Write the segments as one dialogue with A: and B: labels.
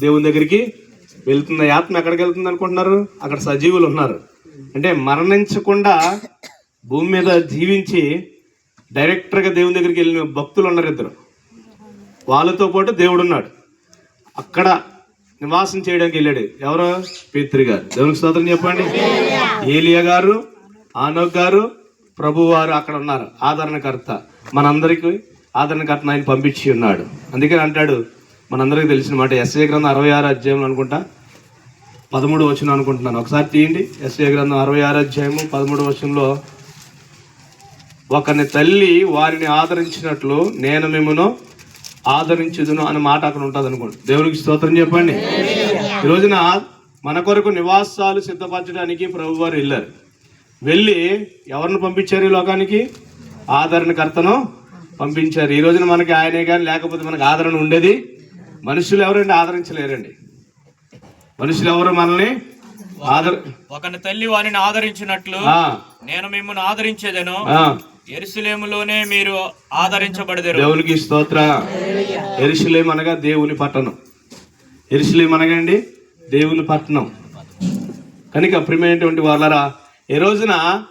A: దేవుని దగ్గరికి వెళ్తుంది ఆత్మ ఎక్కడికి వెళ్తుంది అనుకుంటున్నారు? అక్కడ సజీవులు ఉన్నారు. అంటే మరణించకుండా భూమి మీద జీవించి డైరెక్టర్గా దేవుని దగ్గరికి వెళ్ళిన భక్తులు ఉన్నారు ఇద్దరు. వాళ్ళతో పాటు దేవుడు ఉన్నాడు. అక్కడ నివాసం చేయడానికి వెళ్ళాడు. ఎవరు? పేత్రి గారు. దేవునికి స్తోత్రం చెప్పండి. ఏలియా గారు ఆనోక్ గారు ప్రభు వారు అక్కడ ఉన్నారు. ఆదరణకర్త. మనందరికీ ఆదరణకర్త ఆయన పంపించి ఉన్నాడు. అందుకని అంటాడు మనందరికీ తెలిసిన మాట ఎస్ఏ గ్రంథం అరవై ఆరు అధ్యాయంలో అనుకుంటా పదమూడు వచ్చిన అనుకుంటున్నాను. ఒకసారి తీయండి. ఎస్ఏ గ్రంథం అరవై ఆరు అధ్యాయము పదమూడు వచనంలో ఒకని తల్లి వారిని ఆదరించినట్లు నేను మిమ్మను ఆదరించుదును అనే మాట అక్కడ ఉంటుంది అనుకోండి. దేవునికి స్తోత్రం చెప్పండి. ఈ రోజున మన కొరకు నివాసాలు సిద్ధపరచడానికి ప్రభు వారు వెళ్ళారు. వెళ్ళి ఎవరిని పంపించారు ఈ లోకానికి? ఆదరణకర్తను పంపించారు. ఈ రోజున మనకి ఆయనే కానీ లేకపోతే మనకు ఆదరణ ఉండేది? మనుషులు ఎవరండి ఆదరించలేరండి? మనుషులు ఎవరు మనల్ని ఆదర
B: ఒకని తల్లి వారిని ఆదరించినట్లు నేను మిమ్మల్ని ఆదరించేదను. ఎరుసలేములోనే మీరు ఆదరించబడదరు.
A: దేవునికి స్తోత్ర. ఎరుసలేం అనగా దేవుని పట్టణం. ఎరుసలేం అనగా అండి? దేవుని పట్టణం. కనుక ప్రియమైనటువంటి వాళ్ళరా ఈ రోజున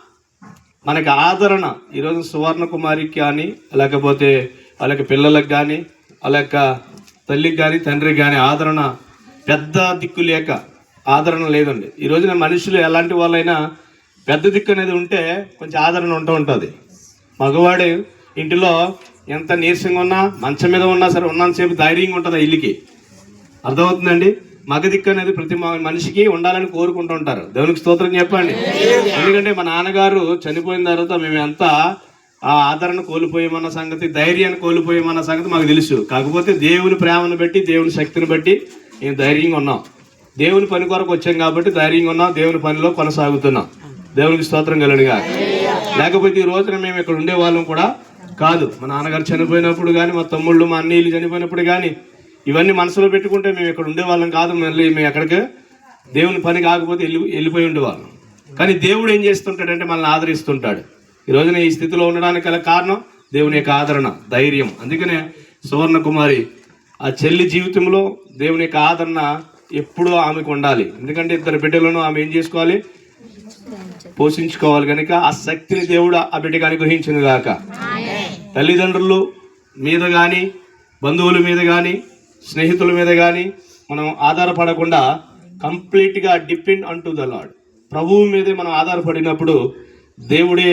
A: మనకి ఆదరణ ఈరోజు సువర్ణ కుమారికి కానీ లేకపోతే వాళ్ళకి పిల్లలకు కానీ వాళ్ళ యొక్క తల్లికి కానీ తండ్రికి కానీ ఆదరణ పెద్ద దిక్కు లేక ఆదరణ లేదండి. ఈ రోజున మనుషులు ఎలాంటి వాళ్ళైనా పెద్ద దిక్కు అనేది ఉంటే కొంచెం ఆదరణ ఉంటూ ఉంటుంది. మగవాడు ఇంటిలో ఎంత నీరసంగా ఉన్నా మంచం మీద ఉన్నా సరే ఉన్నంతసేపు ధైర్యంగా ఉంటుంది ఆ ఇల్లుకి. అర్థమవుతుందండి? మగ దిక్కు అనేది ప్రతి మనిషికి ఉండాలని కోరుకుంటూ ఉంటారు. దేవునికి స్తోత్రం చెప్పండి. ఎందుకంటే మా నాన్నగారు చనిపోయిన తర్వాత మేము ఎంత ఆ ఆదరణ కోల్పోయామన్న సంగతి ధైర్యాన్ని కోల్పోయామన్న సంగతి మాకు తెలుసు. కాకపోతే దేవుని ప్రేమను బట్టి దేవుని శక్తిని బట్టి మేము ధైర్యంగా ఉన్నాం. దేవుని పని కొరకు వచ్చాం కాబట్టి ధైర్యంగా ఉన్నాం దేవుని పనిలో కొనసాగుతున్నాం. దేవునికి స్తోత్రం కలడుగా లేకపోతే ఈ రోజున మేము ఇక్కడ ఉండే వాళ్ళం కూడా కాదు. మా నాన్నగారు చనిపోయినప్పుడు కానీ మా తమ్ముళ్ళు మా అన్నయ్యలు చనిపోయినప్పుడు కానీ ఇవన్నీ మనసులో పెట్టుకుంటే మేము ఇక్కడ ఉండే వాళ్ళం కాదు. మళ్ళీ మేము ఎక్కడికి? దేవుని పని కాకపోతే వెళ్ళి వెళ్ళిపోయి ఉండేవాళ్ళం. కానీ దేవుడు ఏం చేస్తుంటాడంటే మనల్ని ఆదరిస్తుంటాడు. ఈ రోజున ఈ స్థితిలో ఉండడానికి గల కారణం దేవుని యొక్క ఆదరణ ధైర్యం. అందుకనే సువర్ణ కుమారి ఆ చెల్లి జీవితంలో దేవుని యొక్క ఆదరణ ఎప్పుడూ ఆమెకు ఉండాలి. ఎందుకంటే ఇద్దరు బిడ్డలను ఆమె ఏం చేసుకోవాలి? పోషించుకోవాలి కనుక ఆ శక్తిని దేవుడు ఆ బిడ్డకి అనుగ్రహించింది గాక. తల్లిదండ్రులు మీద కానీ బంధువుల మీద కానీ స్నేహితుల మీద కానీ మనం ఆధారపడకుండా కంప్లీట్గా డిపెండ్ అంటూ ద లాడ్ ప్రభువు మీదే మనం ఆధారపడినప్పుడు దేవుడే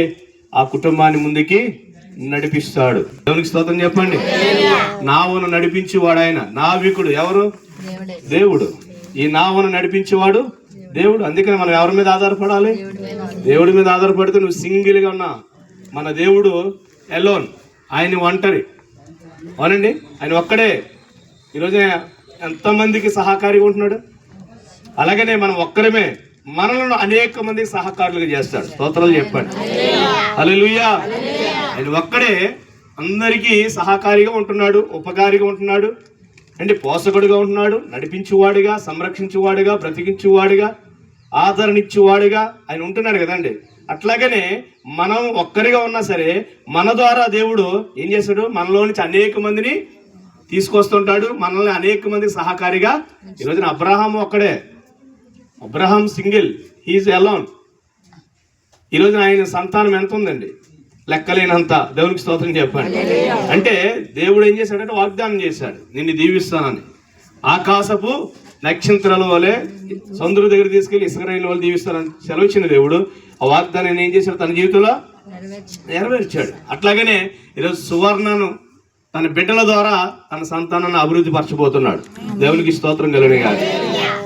A: ఆ కుటుంబాన్ని ముందుకి నడిపిస్తాడు. దేవునికి స్తోత్రం చెప్పండి. నావును నడిపించేవాడు ఆయన నావికుడు ఎవరు? దేవుడు. ఈ నావును నడిపించేవాడు దేవుడు. అందుకని మనం ఎవరి మీద ఆధారపడాలి? దేవుడి మీద ఆధారపడితే నువ్వు సింగిల్గా ఉన్నా. మన దేవుడు ఎలోన్. ఆయన ఒంటరి. అవునండి? ఆయన ఒక్కడే. ఈరోజు ఎంతమందికి సహకారిగా ఉంటున్నాడు? అలాగనే మనం ఒక్కరమే మనలను అనేక మందికి సహకారులుగా చేస్తాడు. స్తోత్రాలు చెప్పండి. హల్లెలూయా. ఆయన ఒక్కడే అందరికీ సహకారిగా ఉంటున్నాడు ఉపకారిగా ఉంటున్నాడు అంటే పోషకుడుగా ఉంటున్నాడు నడిపించువాడుగా సంరక్షించువాడుగా బ్రతికించువాడుగా ఆదరణిచ్చేవాడుగా ఆయన ఉంటున్నాడు కదండి. అట్లాగనే మనం ఒక్కరిగా ఉన్నా సరే మన ద్వారా దేవుడు ఏం చేస్తాడు? మనలో నుంచి అనేక మందిని తీసుకొస్తుంటాడు మనల్ని అనేక మందికి సహకారిగా. ఈరోజున అబ్రహాం ఒక్కడే. Abraham single. హీజ్ అలోన్ ఈరోజు ఆయన సంతానం ఎంత ఉందండి లెక్కలేనంత. దేవునికి స్తోత్రం చెప్పండి. అంటే దేవుడు ఏం చేశాడంటే వాగ్దానం చేశాడు. నిన్ను దీవిస్తానని. ఆకాశపు నక్షత్రాల వలె సముద్రం దగ్గర తీసుకెళ్ళి ఇసుకరైన వాళ్ళు దీవిస్తానని సెలవిచ్చిన దేవుడు. ఆ వాగ్దానాన్ని ఏం చేశాడు? తన జీవితంలో నెరవేర్చాడు. అట్లాగనే ఈరోజు సువర్ణను తన బిడ్డల ద్వారా తన సంతానాన్ని అభివృద్ధి పరచబోతున్నాడు దేవునికి స్తోత్రం కలిగిన కాదు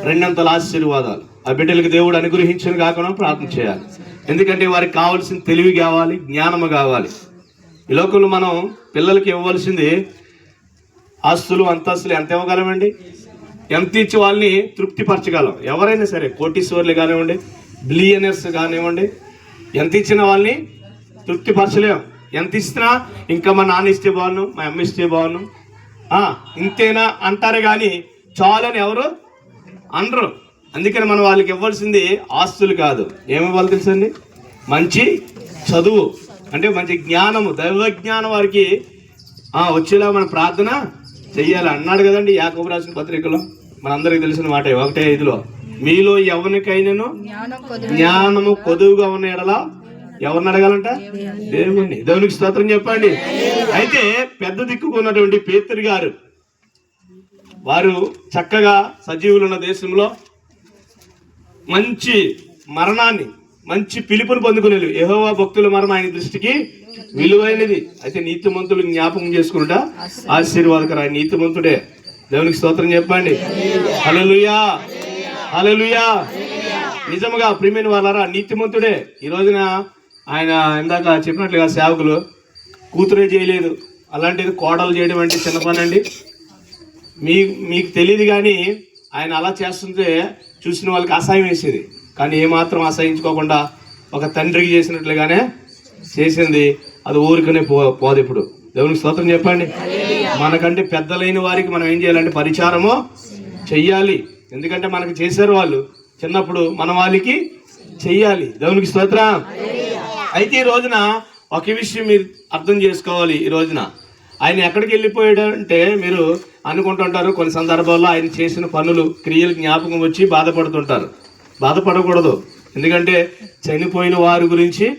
A: రెండంతల ఆశీర్వాదాలు. ఆ బిడ్డలకు దేవుడు అనుగ్రహించిన కాకుండా ప్రార్థన చేయాలి. ఎందుకంటే వారికి కావాల్సిన తెలివి కావాలి జ్ఞానము కావాలి. ఈ లోకంలో మనం పిల్లలకి ఇవ్వవలసింది ఆస్తులు అంతస్తులు ఎంత ఇవ్వగలమండి? ఎంత ఇచ్చి వాళ్ళని తృప్తిపరచగలం? ఎవరైనా సరే కోటీశ్వర్లు కానివ్వండి బిలియనర్స్ కానివ్వండి ఎంత ఇచ్చిన వాళ్ళని తృప్తిపరచలేం. ఎంత ఇచ్చినా ఇంకా మా నాన్న ఇస్తే బాగున్నాం మా అమ్మ ఇస్తే బాగున్నాం. ఇంతేనా అంటారు కానీ చాలని ఎవరు? అనరు. అందుకని మనం వాళ్ళకి ఇవ్వాల్సింది ఆస్తులు కాదు. ఏమి ఇవ్వాలి తెలుసండి? మంచి చదువు. అంటే మంచి జ్ఞానము దైవ జ్ఞానం వారికి ఆ, వచ్చేలా మన ప్రార్థన చెయ్యాలి. అన్నాడు కదండి యాకబు రాసిన పత్రికలో. మనందరికి తెలిసిన మాట ఒకటే ఐదులో మీలో ఎవరికైనాను జ్ఞానము కొదువుగా ఉన్న ఎడల ఎవరిని అడగాలంట? దేవుణ్ణి. దేవునికి స్తోత్రం చెప్పండి. అయితే పెద్ద దిక్కుకు ఉన్నటువంటి పేతురు గారు వారు చక్కగా సజీవులు ఉన్న దేశంలో మంచి మరణాన్ని మంచి పిలుపుని పొందుకునేది యెహోవా భక్తుల మరణం ఆయన దృష్టికి విలువైనది. అయితే నీతిమంతులు జ్ఞాపకం చేసుకుంటా ఆశీర్వాదకర ఆయన నీతిమంతుడే. దేవునికి స్తోత్రం చెప్పండి. హల్లెలూయా. హల్లెలూయా. నిజముగా ప్రియమైన వాళ్ళారా నీతిమంతుడే. ఈ రోజున ఆయన ఇందాక చెప్పినట్లుగా సేవకులు కూతురే చేయలేదు. అలాంటిది కోడలు చేయడం అంటే చిన్న పని అండి మీ మీకు తెలియదు కానీ ఆయన అలా చేస్తుంటే చూసిన వాళ్ళకి అసహ్యం వేసేది. కానీ ఏమాత్రం అసహించుకోకుండా ఒక తండ్రికి చేసినట్లుగానే చేసింది. అది ఊరికనే పో పోదు ఇప్పుడు. దేవునికి స్తోత్రం చెప్పండి. మనకంటే పెద్దలైన వారికి మనం ఏం చేయాలంటే పరిచారము చెయ్యాలి. ఎందుకంటే మనకు చేశారు వాళ్ళు. చిన్నప్పుడు మన వాళ్ళకి చెయ్యాలి. దేవునికి స్తోత్రం. అయితే ఈ రోజున ఒక విషయం మీరు అర్థం చేసుకోవాలి. ఈ రోజున ఆయన ఎక్కడికి వెళ్ళిపోయాడు అంటే మీరు అనుకుంటుంటారు కొన్ని సందర్భాల్లో ఆయన చేసిన పనులు క్రియలు జ్ఞాపకం వచ్చి బాధపడుతుంటారు. బాధపడకూడదు. ఎందుకంటే చనిపోయిన వారి గురించి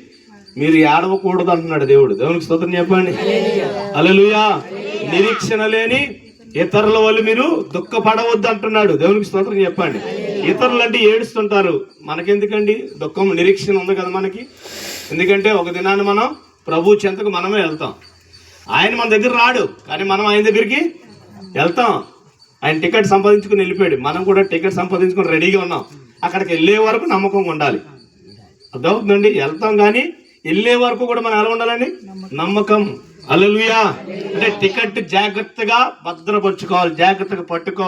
A: మీరు ఏడవకూడదు అంటున్నాడు దేవుడు. దేవునికి స్తోత్రం చెప్పండి. అలలుయా నిరీక్షణ లేని ఇతరుల వల్ల మీరు దుఃఖపడవద్దు అంటున్నాడు. దేవునికి స్తోత్రం చెప్పండి. ఇతరులు అంటే ఏడుస్తుంటారు. మనకెందుకండి? దుఃఖం నిరీక్షణ ఉంది కదా మనకి. ఎందుకంటే ఒక దినాన్ని మనం ప్రభు చెంతకు మనమే వెళ్తాం. ఆయన మన దగ్గర రాడు కానీ మనం ఆయన దగ్గరికి వెళ్తాం. ఆయన టికెట్ సంపాదించుకుని వెళ్ళిపోయాడు. మనం కూడా టికెట్ సంపాదించుకుని రెడీగా ఉన్నాం. అక్కడికి వెళ్ళే వరకు నమ్మకం ఉండాలి. అర్థమవుతుందండి? వెళ్తాం కానీ వెళ్ళే వరకు కూడా మనం ఎలా ఉండాలండి? నమ్మకం. అలలుయా అంటే టికెట్ జాగ్రత్తగా భద్రపరుచుకోవాలి జాగ్రత్తగా పట్టుకోవాలి